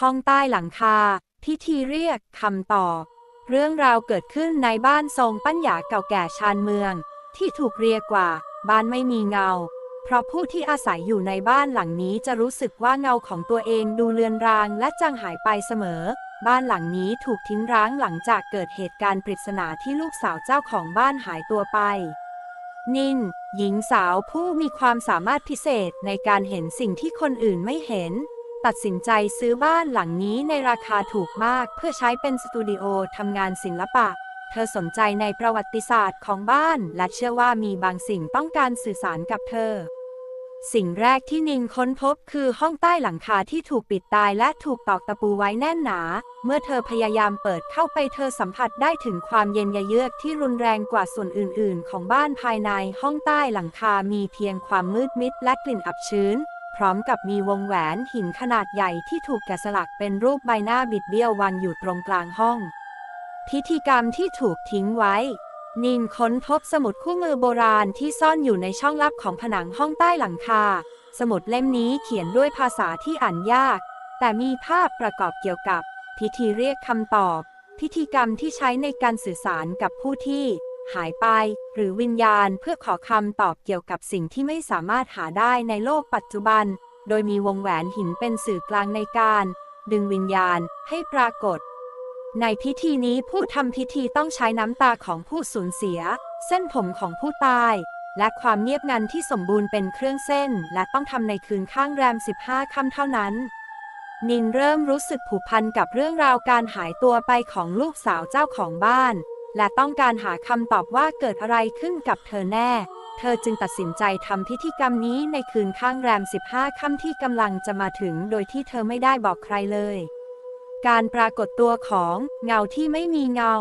ห้องใต้หลังคา พิธีเรียกคำตอบ เรื่องราวเกิดขึ้นในบ้านทรงปัญญาเก่าแก่ชานเมือง ที่ถูกเรียกว่า บ้านไม่มีเงา เพราะผู้ที่อาศัยอยู่ในบ้านหลังนี้จะรู้สึกว่าเงาของตัวเองดูเลือนรางและจางหายไปเสมอ บ้านหลังนี้ถูกทิ้งร้างหลังจากเกิดเหตุการณ์ปริศนาที่ลูกสาวเจ้าของบ้านหายตัวไปนิน หญิงสาวผู้มีความสามารถพิเศษในการเห็นสิ่งที่คนอื่นไม่เห็น ตัดสินใจซื้อบ้านหลังนี้ในราคาถูกมากเพื่อใช้เป็นสตูดิโอทำงานศิลปะ เธอสนใจในประวัติศาสตร์ของบ้านและเชื่อว่ามีบางสิ่งต้องการสื่อสารกับเธอ สิ่งแรกที่นิงค้นพบคือห้องใต้หลังคาที่ถูกปิดตายและถูกตอกตะปูไว้แน่นหนา เมื่อเธอพยายามเปิดเข้าไปเธอสัมผัสได้ถึงความเย็นยะเยือกที่รุนแรงกว่าส่วนอื่น ๆ ของบ้านภายในห้องใต้หลังคามีเพียงความมืดมิดและกลิ่นอับชื้น พร้อมกับมีวงแหวนหินขนาดใหญ่ที่ถูกแกะสลักเป็นรูปใบหน้าบิดเบี้ยววางอยู่ตรงกลางห้อง พิธีกรรมที่ถูกทิ้งไว้ นินค้นพบสมุดคู่มือโบราณที่ซ่อนอยู่ในช่องลับของผนังห้องใต้หลังคา สมุดเล่มนี้เขียนด้วยภาษาที่อ่านยาก แต่มีภาพประกอบเกี่ยวกับ พิธีเรียกคำตอบ พิธีกรรมที่ใช้ในการสื่อสารกับผู้ที่ หายไป หรือวิญญาณเพื่อขอคำตอบเกี่ยวกับสิ่งที่ไม่สามารถหาได้ในโลกปัจจุบัน โดยมีวงแหวนหินเป็นสื่อกลางในการ ดึงวิญญาณให้ปรากฏ ในพิธีนี้ผู้ทำพิธีต้องใช้น้ำตาของผู้สูญเสีย เส้นผมของผู้ตาย และความเงียบงันที่สมบูรณ์เป็นเครื่องเส้น และต้องทำในคืนข้างแรม 15 ค่ำเท่านั้นนินเริ่มรู้สึกผูกพันกับเรื่องราวการหายตัวไปของลูกสาวเจ้าของบ้าน และต้องการหาคำตอบว่าเกิดอะไรขึ้นกับเธอแน่ เธอจึงตัดสินใจทำพิธีกรรมนี้ในคืนข้างแรม 15 ค่ำที่กำลังจะมาถึงโดยที่เธอไม่ได้บอกใครเลย การปรากฏตัวของเงาที่ไม่มีเงา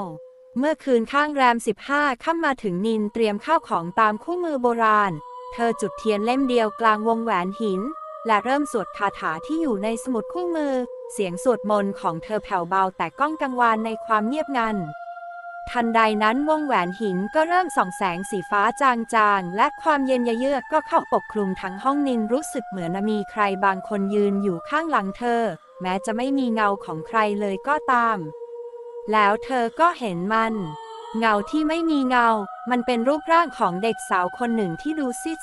เมื่อคืนข้างแรม 15 ค่ำมาถึงนินเตรียมข้าวของตามคู่มือโบราณ เธอจุดเทียนเล่มเดียวกลางวงแหวนหิน และเริ่มสวดคาถาที่อยู่ในสมุดคู่มือ เสียงสวดมนต์ของเธอแผ่วเบาแต่ก้องกังวานในความเงียบงัน ทันใดนั้นวงแหวนหินก็เริ่มส่องแสงสีฟ้าจางๆ และความเย็นเยือกก็เข้าปกคลุมทั้งห้องนินรู้สึกเหมือนมีใครบางคนยืนอยู่ข้างหลังเธอ แม้จะไม่มีเงาของใครเลยก็ตาม แล้วเธอก็เห็นมัน เงาที่ไม่มีเงา มันเป็นรูปร่างของเด็กสาวคนหนึ่งที่ดูซีด